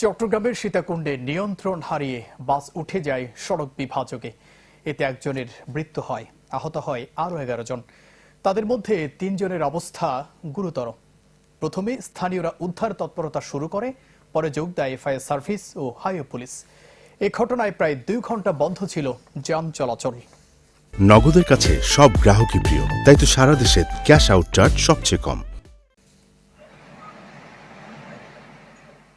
চট্টগ্রামের সীতাকুণ্ডে নিয়ন্ত্রণ হারিয়ে বাস উঠে যায় সড়ক বিভাজকে। এতে একজনের মৃত্যু হয়, আহত হয় আরও এগারো জন। তাদের মধ্যে তিনজনের অবস্থা গুরুতর। প্রথমে স্থানীয়রা উদ্ধার তৎপরতা শুরু করে, পরে যোগ দেয় ফায়ার সার্ভিস ও হাইওয়ে পুলিশ। এ ঘটনায় প্রায় দুই ঘণ্টা বন্ধ ছিল যান চলাচল। নগদের কাছে সব গ্রাহকই প্রিয়, তাই তো সারা দেশে ক্যাশ আউট চার্জ সবচেয়ে কম।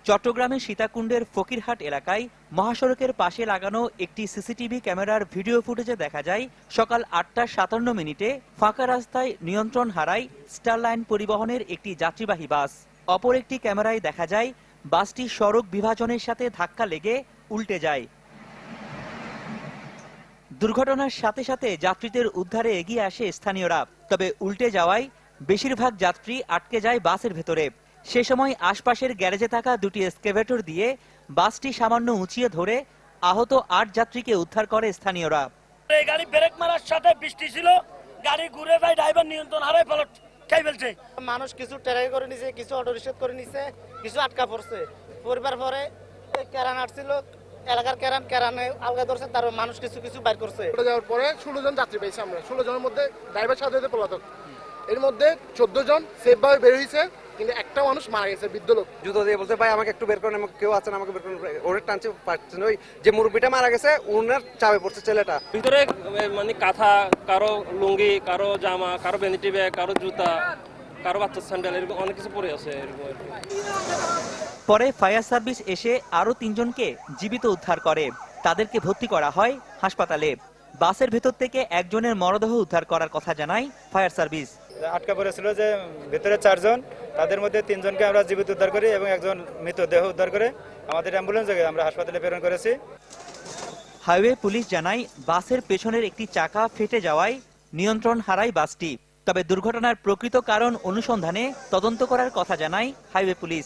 চট্টগ্রামের সীতাকুণ্ডের ফকিরহাট এলাকায় মহাসড়কের পাশে লাগানো একটি সিসিটিভি ক্যামেরার ভিডিও ফুটেজে দেখা যায়, সকাল আটটা সাতান্ন মিনিটে ফাঁকা রাস্তায় নিয়ন্ত্রণ হারায় স্টারলাইন পরিবহনের একটি যাত্রীবাহী বাস। অপর একটি ক্যামেরায় দেখা যায়, বাসটি সড়ক বিভাজনের সাথে ধাক্কা লেগে উল্টে যায়। দুর্ঘটনার সাথে সাথে যাত্রীদের উদ্ধারে এগিয়ে আসে স্থানীয়রা, তবে উল্টে যাওয়ায় বেশিরভাগ যাত্রী আটকে যায় বাসের ভেতরে। সে সময় আশপাশের গ্যারেজে থাকা দুটি এসকেভেটর দিয়ে বাসটি সামান্য উঁচিয়ে ধরে আহত আট যাত্রীকে উদ্ধার করে স্থানীয়রা। এই গাড়ি ব্রেক মারার সাথে বৃষ্টি ছিল গাড়ি ঘুরে যায় ড্রাইভার নিয়ন্ত্রণ হারাই ফেলত খাই ফেলছে। মানুষ কিছু টেরাই করে নিছে কিছু অটো রিক্সা করে নিছে কিছু আটকা পড়ছে। পরিবার পরে কেরান আসছিল এলাকার কেরান কেরানে আলগা ধরছে তার মানুষ কিছু কিছু বাইর করছে। চলে যাওয়ার পরে ষোলো জন যাত্রী পেয়েছি আমরা। ষোলো জনের মধ্যে ড্রাইভার সাথে সাথে পলাতক। এর মধ্যে চোদ্দ জন সেফভাবে বের হয়েছে। কিন্তু একটা মানুষ মারা গেছে বৃদ্ধ লোক। জুতো দিয়ে বলছে ভাই আমাকে একটু বের করেন আমাকে কেউ আছেন আমাকে বের করেন। ওরে টানছে পারছে না। ওই যে মুরব্বিটা মারা গেছে ওনার চাপে পড়ছে ছেলেটা। ভিতরে মানে কাঁথা কারও লুঙ্গি কারও জামা কারও ভ্যানিটি ব্যাগ কারও জুতা কারও বাচ্চার স্যান্ডেল এরকম অনেক কিছু পরে আছে এরকম পরে ফায়ার সার্ভিস এসে আরও তিনজনকে জীবিত উদ্ধার করে। তাদেরকে ভর্তি করা হয় হাসপাতালে। বাসের ভেতর থেকে একজনের মরদেহ উদ্ধার করার কথা জানায় ফায়ার সার্ভিস। আটকা পড়েছিল যে ভেতরে চারজন। তাদের মধ্যে তিনজনকে আমরা জীবিত উদ্ধার করি এবং একজন মৃতদেহ উদ্ধার করে আমাদের অ্যাম্বুলেন্সে আমরা হাসপাতালে প্রেরণ করেছি। হাইওয়ে পুলিশ জানায় বাসের পেছনের একটি চাকা ফেটে যাওয়ায় নিয়ন্ত্রণ হারায় বাসটি। তবে দুর্ঘটনার প্রকৃত কারণ অনুসন্ধানে তদন্ত করার কথা জানায় হাইওয়ে পুলিশ।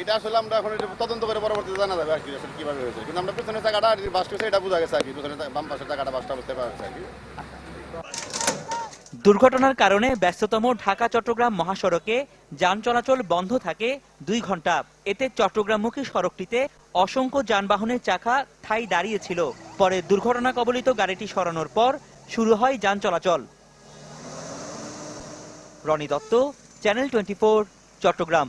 এটা আসলে আমরা এখন তদন্ত করে পরবর্তীতে জানা যাবে আর কি আসলে কীভাবে হয়েছে। কিন্তু আমরা পিছনের চাকাটা আর বাসটা এটা বোঝা গেছে আর কি পিছনে বাম পাশের চাকাটা বাসটা বুঝতে পারা যাচ্ছে আর কি। দুর্ঘটনার কারণে ব্যস্ততম ঢাকা চট্টগ্রাম মহাসড়কে যান চলাচল বন্ধ থাকে দুই ঘণ্টা এতে চট্টগ্রামমুখী সড়কটিতে অসংখ্য যানবাহনের চাকা ঠাই দাঁড়িয়েছিল। পরে দুর্ঘটনা কবলিত গাড়িটি সরানোর পর শুরু হয় যান চলাচল। Roni Dutta, channel twenty Chattogram.